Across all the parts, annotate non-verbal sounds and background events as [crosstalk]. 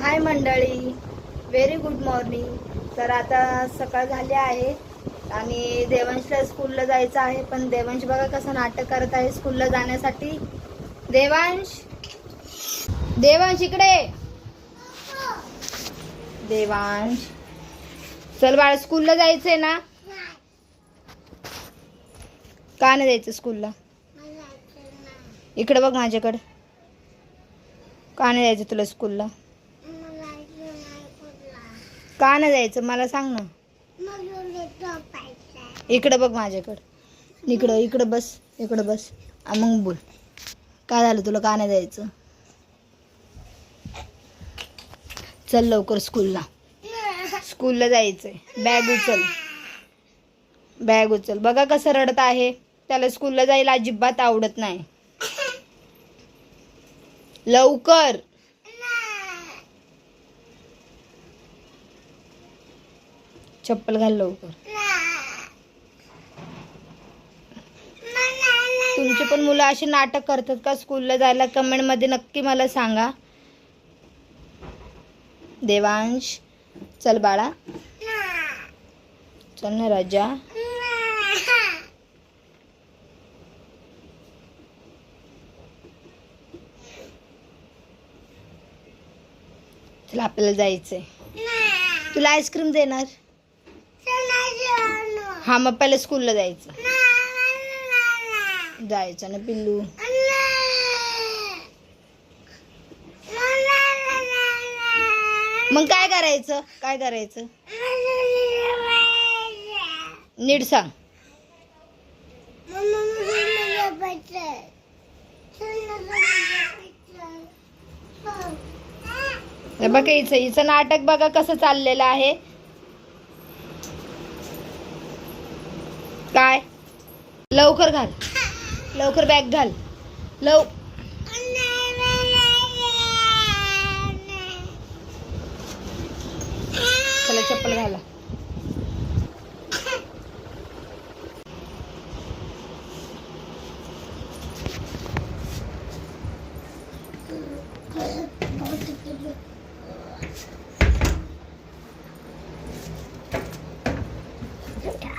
हाय मंडळी. Very good morning तर आता सकाळ झाली आहे. आणि देवांशला स्कूलला जायचं आहे. पण देवांश बघा कसं नाटक करत आहे स्कूलला जाण्यासाठी. देवांश? देवांश इकडे. देवांश. चल बाळ स्कूलला जायचंय ना? का नाही जायचं स्कूलला इकडे बघ माझ्याकडे. का नाही जायचं तुला स्कूलला का नाही जायचं मला सांग ना. इकडं बघ माझ्याकडं. इकडं इकडं बस इकडं बस. मग बोल. काय झालं तुला का नाही जायचं? चल लवकर स्कूलला. स्कूलला जायचंय. बॅग उचल. बॅग उचल. बघा कसं रडत आहे. त्याला स्कूलला जायला अजिबात आवडत नाही. लवकर. चप्पल घाल लवकर. तुमची पण मुलं अशी नाटक करतात का? स्कूलला जायला कमेंटमध्ये नक्की मला सांगा. देवांश चल बाळा. चल ना राजा. चला आपल्याला जायचंय. तुला आईस्क्रीम देणार? हा मग पहिले स्कूलला जायचं. जायचं ना पिल्लू. मग काय करायचं? काय करायचं? नीट सांग. बघा हिचं हिचं नाटक बघा कसं चाललेलं आहे. काय? लवकर घाल. लवकर बॅग घाल. लव चला चप्पल घाला.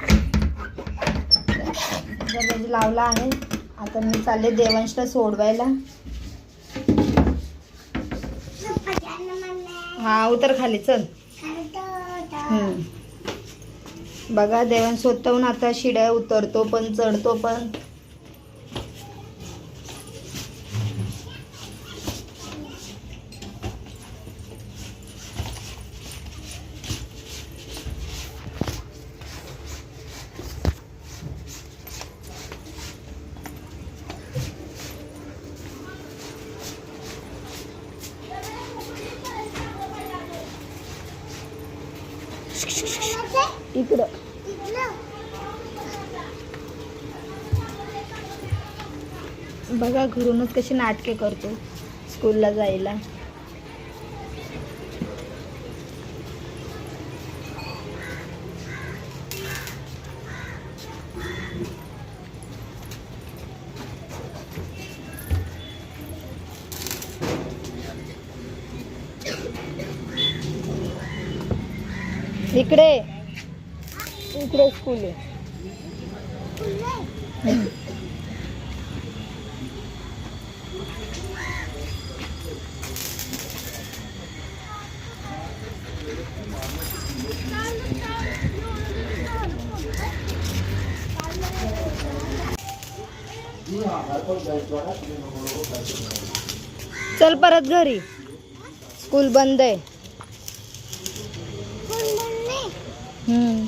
[laughs] [laughs] दरवाजा लावला आहे. आता मी चालले देवांशला सोडवायला. हा उतर खाली चल. बघा देवांश स्वतःहून आता शिड्या उतरतो पण चढतो पण. इकडं. बघा घरूनच कशी नाटके करतो स्कूलला जायला. इकडे. इकडे स्कूल आहे. चल परत घरी स्कूल बंद आहे हम्म.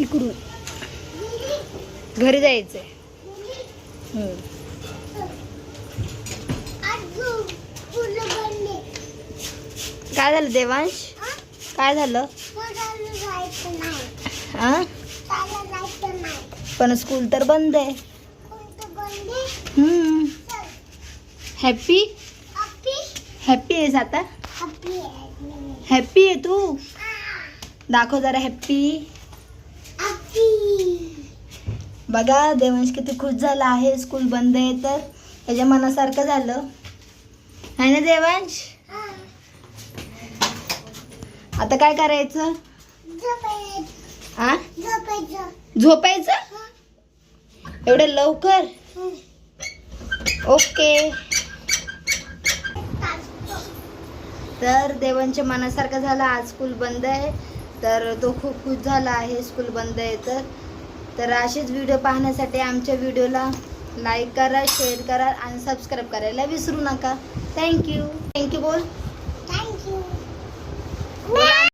इकडून. घरी जायचंय. काय झालं देवांश? काय झालं? पण स्कूल तर बंद आहे. हॅपी हॅपी आहेस आता? हॅपी आहे. तू? दाखव जरा हॅपी बघा देवांश किती खुश झाला आहे. स्कूल बंद आहे तर. त्याच्या मनासारखं झालं. आहे ना देवांश? आता काय करायचं? झोपायचं? एवढं लवकर? ओके. तर देवांच्या मनासारखं झालं. आज स्कूल बंद आहे. तर तो खूप खुश झाला आहे स्कूल बंद आहे तर. तर असेच व्हिडिओ पाहण्यासाठी आमच्या व्हिडिओला लाईक करा शेअर करा आणि सबस्क्राईब करायला विसरू नका. थँक्यू थँक्यू बोल.